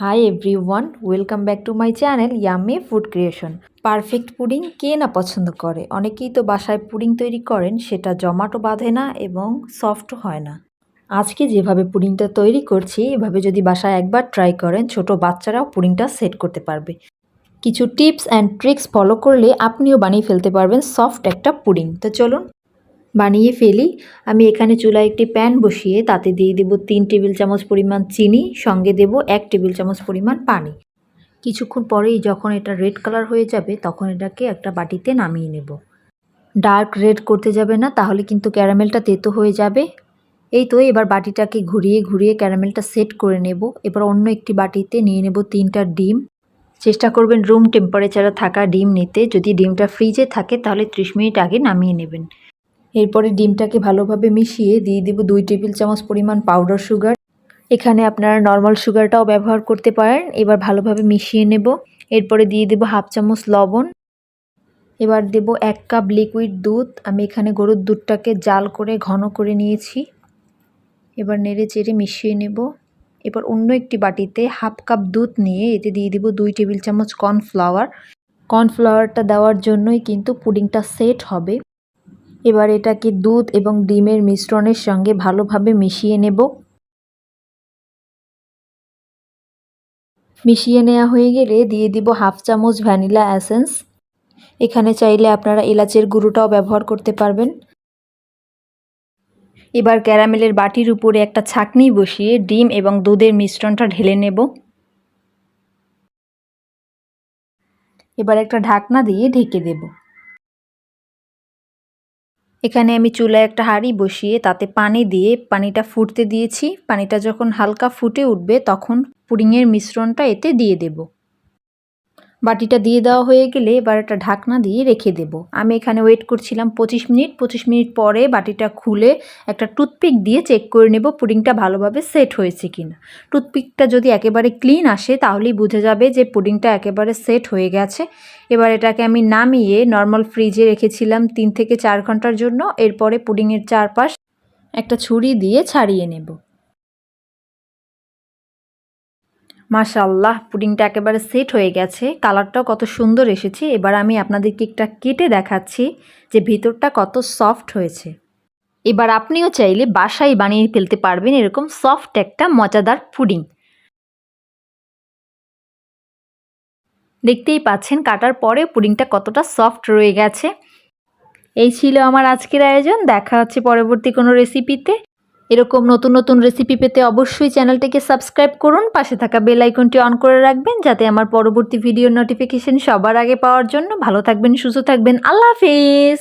Hi everyone welcome back to my channel yummy food creation perfect pudding কে না পছন্দ করে? অনেকেই তো বাসায় পুডিং তৈরি করেন, সেটা জমাটো বাঁধে না এবং সফটও হয় না। আজকে যেভাবে পুডিংটা তৈরি করছি, এভাবে যদি বাসায় একবার ট্রাই করেন, ছোট বাচ্চারাও পুডিংটা সেট করতে পারবে। কিছু টিপস অ্যান্ড ট্রিক্স ফলো করলে আপনিও বানিয়ে ফেলতে পারবেন সফট একটা পুডিং তো চলুন বানিয়ে ফেলি। আমি এখানে চুলায় একটি প্যান বসিয়ে তাতে দিয়ে দেবো তিন টেবিল চামচ পরিমাণ চিনি, সঙ্গে দেব এক টেবিল চামচ পরিমাণ পানি। কিছুক্ষণ পরেই যখন এটা রেড কালার হয়ে যাবে, তখন এটাকে একটা বাটিতে নামিয়ে নেব। ডার্ক রেড করতে যাবে না, তাহলে কিন্তু ক্যারামেলটা তেতো হয়ে যাবে। এই তো এবার বাটিটাকে ঘুরিয়ে ঘুরিয়ে ক্যারামেলটা সেট করে নেব। এবার অন্য একটি বাটিতে নিয়ে নেব তিনটা ডিম। চেষ্টা করবেন রুম টেম্পারেচারে থাকা ডিম নিতে। যদি ডিমটা ফ্রিজে থাকে, তাহলে ত্রিশ মিনিট আগে নামিয়ে নেবেন। এরপরে ডিমটাকে ভালোভাবে মিশিয়ে দিয়ে দেবো দুই টেবিল চামচ পরিমাণ পাউডার সুগার এখানে আপনারা নর্মাল সুগারটাও ব্যবহার করতে পারেন। এবার ভালোভাবে মিশিয়ে নেব। এরপরে দিয়ে দেবো হাফ চামচ লবণ। এবার দেব এক কাপ লিকুইড দুধ। আমি এখানে গরুর দুধটাকে জাল করে ঘন করে নিয়েছি। এবার নেড়ে চেড়ে মিশিয়ে নেব। এবার অন্য একটি বাটিতে হাফ কাপ দুধ নিয়ে এতে দিয়ে দেবো দুই টেবিল চামচ কর্নফ্লাওয়ার কর্নফ্লাওয়ারটা দেওয়ার জন্যই কিন্তু পুডিংটা সেট হবে। এবার এটাকে দুধ এবং ডিমের মিশ্রণের সঙ্গে ভালোভাবে মিশিয়ে নেব। মিশিয়ে নেওয়া হয়ে গেলে দিয়ে দিব হাফ চামচ ভ্যানিলা অ্যাসেন্স এখানে চাইলে আপনারা এলাচের গুঁড়োটাও ব্যবহার করতে পারবেন। এবার ক্যারামেলের বাটির উপরে একটা ছাকনি বসিয়ে ডিম এবং দুধের মিশ্রণটা ঢেলে নেব। এবার একটা ঢাকনা দিয়ে ঢেকে দেবো। এখানে আমি চুলায় একটা হাঁড়ি বসিয়ে তাতে পানি দিয়ে পানিটা ফুটতে দিয়েছি। পানিটা যখন হালকা ফুটে উঠবে তখন পুডিংয়ের মিশ্রণটা এতে দিয়ে দেব। বাটিটা দিয়ে দেওয়া হয়ে গেলে এবার একটা ঢাকনা দিয়ে রেখে দেব। আমি এখানে ওয়েট করছিলাম পঁচিশ মিনিট। পঁচিশ মিনিট পরে বাটিটা খুলে একটা টুথপিক দিয়ে চেক করে নেব পুডিংটা ভালোভাবে সেট হয়েছে কিনা। টুথপিকটা যদি একেবারে ক্লিন আসে তাহলেই বুঝে যাবে যে পুডিংটা একেবারে সেট হয়ে গেছে। এবার এটাকে আমি নামিয়ে নর্মাল ফ্রিজে রেখেছিলাম তিন থেকে চার ঘণ্টার জন্য। এরপরে পুডিংয়ের চারপাশ একটা ছুরি দিয়ে ছাড়িয়ে নেব। মাশাল্লাহ পুডিংটা একেবারে সেট হয়ে গেছে। কালারটাও কত সুন্দর এসেছে। এবার আমি আপনাদেরকে একটা কেটে দেখাচ্ছি যে ভিতরটা কত সফট হয়েছে। এবার আপনিও চাইলে বাসায় বানিয়ে ফেলতে পারবেন এরকম সফট একটা মজাদার পুডিং। দেখতেই পাচ্ছেন, কাটার পরে পুডিংটা কতটা সফট রয়ে গেছে। এই ছিল আমার আজকের আয়োজন। দেখা হচ্ছে পরবর্তী কোনো রেসিপিতে এরকম নতুন নতুন রেসিপি পেতে অবশ্যই চ্যানেলটিকে সাবস্ক্রাইব করুন, পাশে থাকা বেল আইকনটি অন করে রাখবেন, যাতে আমার পরবর্তী ভিডিও নোটিফিকেশন সবার আগে পাওয়ার জন্য। ভালো থাকবেন, সুস্থ থাকবেন, আল্লাহ হাফিজ!